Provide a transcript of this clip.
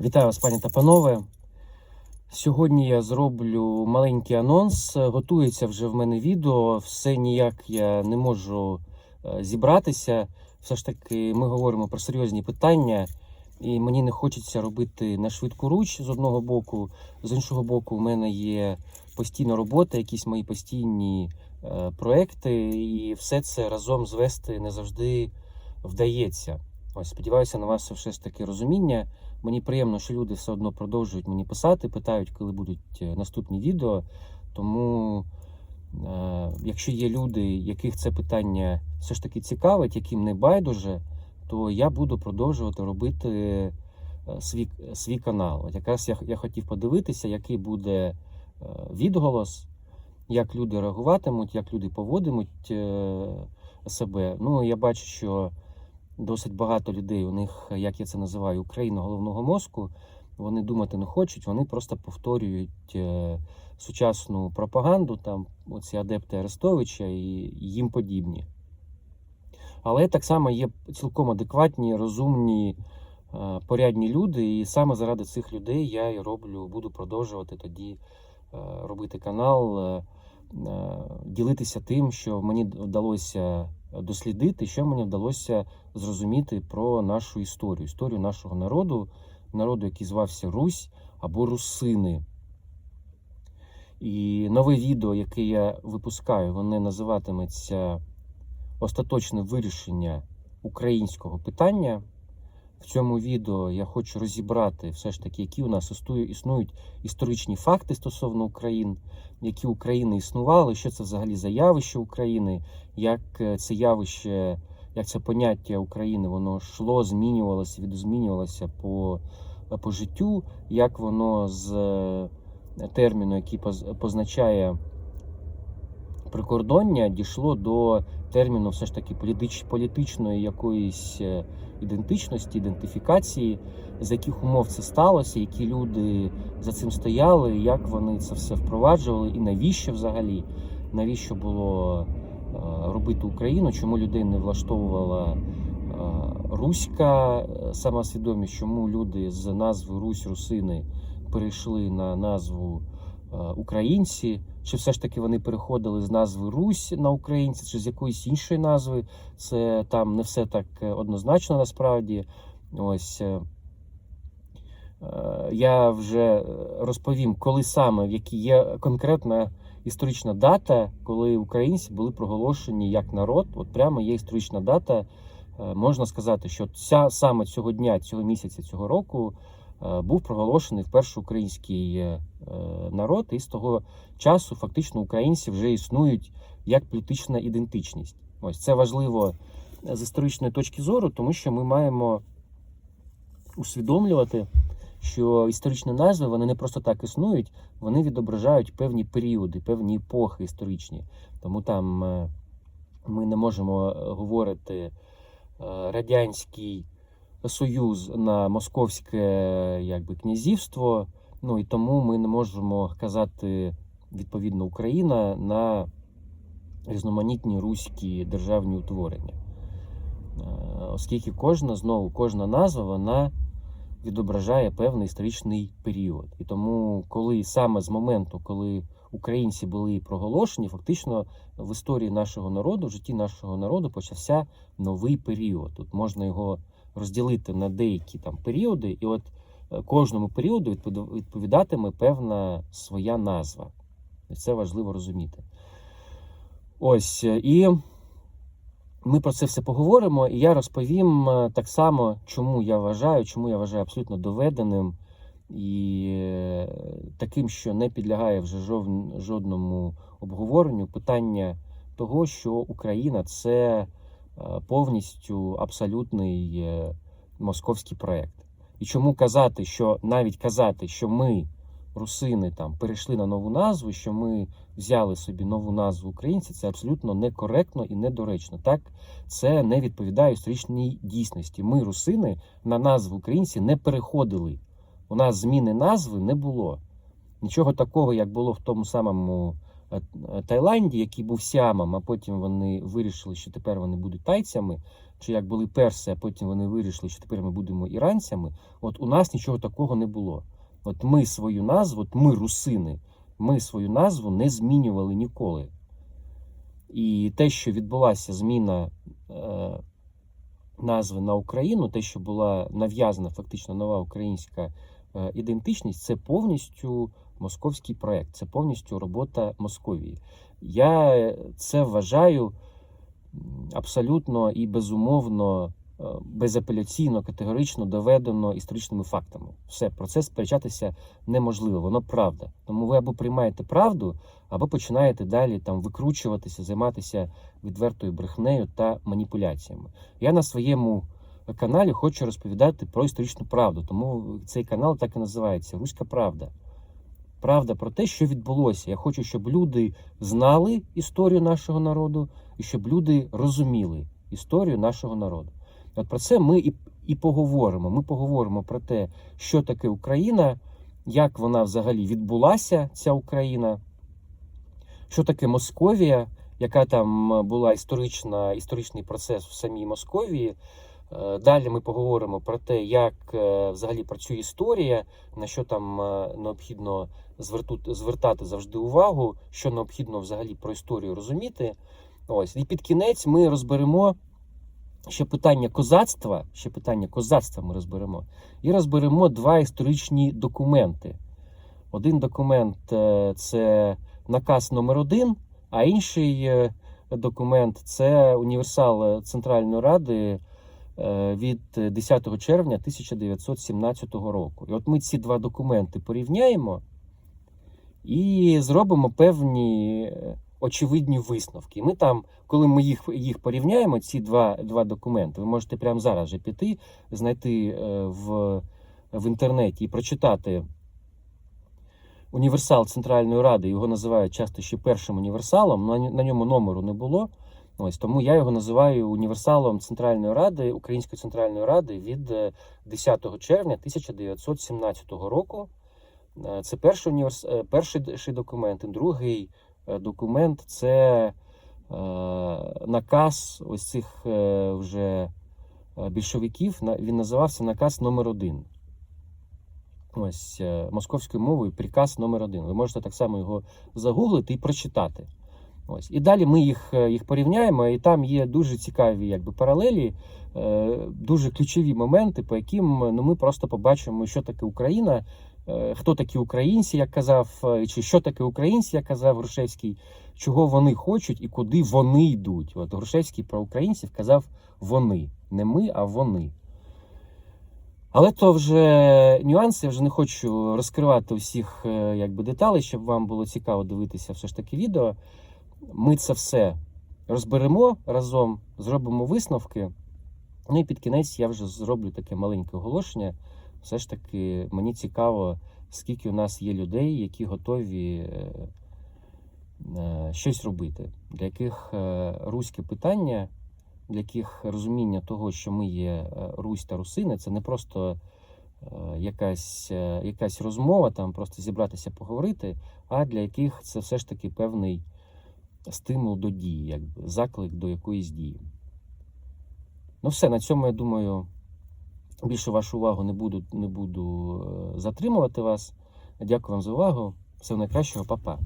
Вітаю вас, пані та панове. Сьогодні я зроблю маленький анонс. Готується вже в мене відео. Все ніяк я не можу е, зібратися. Все ж таки, ми говоримо про серйозні питання, і мені не хочеться робити на швидку руч з одного боку. З іншого боку, у мене є постійна робота, якісь мої постійні е, проекти, і все це разом звести не завжди вдається. Ось сподіваюся на вас все ж таки розуміння. Мені приємно, що люди все одно продовжують мені писати, питають, коли будуть е, наступні відео. Тому, е, якщо є люди, яких це питання все ж таки цікавить, яким не байдуже, то я буду продовжувати робити е, свій, свій канал. От якраз я, я хотів подивитися, який буде е, відголос, як люди реагуватимуть, як люди поводимуть себе. Ну, я бачу, що досить багато людей, у них, як я це називаю, Україна головного мозку. Вони думати не хочуть, вони просто повторюють е, сучасну пропаганду, там оці адепти Арестовича і їм подібні. Але так само є цілком адекватні, розумні, е, порядні люди, і саме заради цих людей я і роблю, буду продовжувати тоді е, робити канал, е, е, ділитися тим, що мені вдалося дослідити, що мені вдалося зрозуміти про нашу історію, історію нашого народу, народу, який звався Русь або Русини. І нове відео, яке я випускаю, воно називатиметься Остаточне вирішення українського питання. В цьому відео я хочу розібрати все ж таки, які у нас існують історичні факти стосовно України, які України існували, що це взагалі за явище України, як е, це явище, як це поняття України, воно йшло, змінювалося, відозмінювалося по, по життю, як воно з е, терміну, який поз- позначає прикордоння, дійшло до терміну все ж таки політич, політичної якоїсь е, ідентичності, ідентифікації, з яких умов це сталося, які люди за цим стояли, як вони це все впроваджували, і навіщо взагалі, навіщо було е, робити Україну, чому людей не влаштовувала е, руська? Самосвідомість, чому люди з назви Русь Русини перейшли на назву українці, чи все ж таки вони переходили з назви Русь на українці, чи з якоїсь іншої назви. Це там не все так е, однозначно насправді. Ось е, е, я вже розповім, коли саме, в якій є конкретна історична дата, коли українці були проголошені як народ. От прямо є історична дата. Е, Можна сказати, що ця саме цього дня, цього місяця, цього року е, був проголошений вперше український е, е, народ, і з того часу фактично українці вже існують як політична ідентичність. Ось це важливо з історичної точки зору, тому що ми маємо усвідомлювати, що історичні назви вони не просто так існують, вони відображають певні періоди, певні епохи історичні. Тому там е, ми не можемо е, говорити е, радянський союз на московське якби князівство. Ну і тому ми не можемо казати відповідно Україна на різноманітні руські державні утворення. Е, Оскільки кожна знову кожна назва вона відображає певний історичний період. І тому, коли саме з моменту, коли українці були проголошені, фактично в історії нашого народу, в житті нашого народу почався новий період. Тут можна його розділити на деякі там періоди, і от е, кожному періоду відповід- відповідатиме певна своя назва. І це важливо розуміти. Ось е, і ми про це все поговоримо, і я розповім е, так само, чому я вважаю, чому я вважаю абсолютно доведеним і таким, що не підлягає вже жодному обговоренню питання того, що Україна це повністю абсолютний е, московський проект. І чому казати, що навіть казати, що ми, русини, там перейшли на нову назву, що ми взяли собі нову назву українці, це абсолютно некоректно і недоречно. Так, це не відповідає історичній дійсності. Ми, русини, на назву українці не переходили. У нас зміни назви не було. Нічого такого, як було в тому самому е, е, Таїланді, який був Сіамом, а потім вони вирішили, що тепер вони будуть тайцями, чи як були перси, а потім вони вирішили, що тепер ми будемо іранцями. От у нас нічого такого не було. От ми свою назву, от ми русини, ми свою назву не змінювали ніколи. І те, що відбулася зміна е, назви на Україну, те, що була нав'язана фактично нова українська е, ідентичність, це повністю московський проект, це повністю робота Московії. Я це вважаю абсолютно і безумовно, е, безапеляційно, категорично доведено історичними фактами. Все, про це сперечатися неможливо, воно правда. Тому ви або приймаєте правду, або починаєте далі там викручуватися, займатися відвертою брехнею та маніпуляціями. Я на своєму каналі хочу розповідати про історичну правду, тому цей канал так і називається Руська Правда. Правда про те, що відбулося. Я хочу, щоб люди знали історію нашого народу і щоб люди розуміли історію нашого народу. От про це ми і, і поговоримо. Ми поговоримо про те, що таке Україна, як вона взагалі відбулася, ця Україна, що таке Московія, яка там е, була історична, історичний процес в самій Московії. Е, Далі ми поговоримо про те, як е, взагалі працює історія, на що там е, необхідно звертати завжди увагу, що необхідно взагалі про історію розуміти. Ось і під кінець ми розберемо ще питання козацтва. Ще питання козацтва ми розберемо. І розберемо два історичні документи. Один документ це наказ номер 1 а інший документ це універсал Центральної Ради від 10 червня 1917 року. І от ми ці два документи порівняємо і зробимо певні е, очевидні висновки. Ми там, коли ми їх, їх порівняємо, ці два, два документи, ви можете прямо зараз же піти, знайти е, в, в інтернеті і прочитати універсал Центральної Ради. Його називають часто ще першим універсалом. На ньому номеру не було. Ось тому я його називаю універсалом Центральної Ради, Української Центральної Ради від е, 10 червня 1917 року. Е, Це перший, універс... е, перший документ. Другий е, документ це е, наказ ось цих е, вже е, більшовиків. Він називався наказ номер 1 Ось е, московською мовою приказ номер 1 Ви можете так само його загуглити і прочитати. Ось. І далі ми їх, е, їх порівняємо, і там є дуже цікаві якби, паралелі, е, дуже ключові моменти, по яким ну, ми просто побачимо, що таке Україна, е, хто такі українці, як казав, чи що таке українці, як казав Грушевський, чого вони хочуть і куди вони йдуть. От Грушевський про українців казав вони, не ми, а вони. Але то вже нюанси, я вже не хочу розкривати усіх якби, деталей, щоб вам було цікаво дивитися все ж таки відео. Ми це все розберемо разом, зробимо висновки. Ну і під кінець я вже зроблю таке маленьке оголошення. Все ж таки, мені цікаво, скільки у нас є людей, які готові е, е, щось робити, для яких е, руське питання, для яких розуміння того, що ми є Русь та Русини, це не просто якась, якась розмова, там просто зібратися поговорити, а для яких це все ж таки певний стимул до дії, якби заклик до якоїсь дії. Ну, все, на цьому я думаю, більше вашу увагу не буду, не буду е, затримувати вас. Дякую вам за увагу. Всього найкращого, па-па.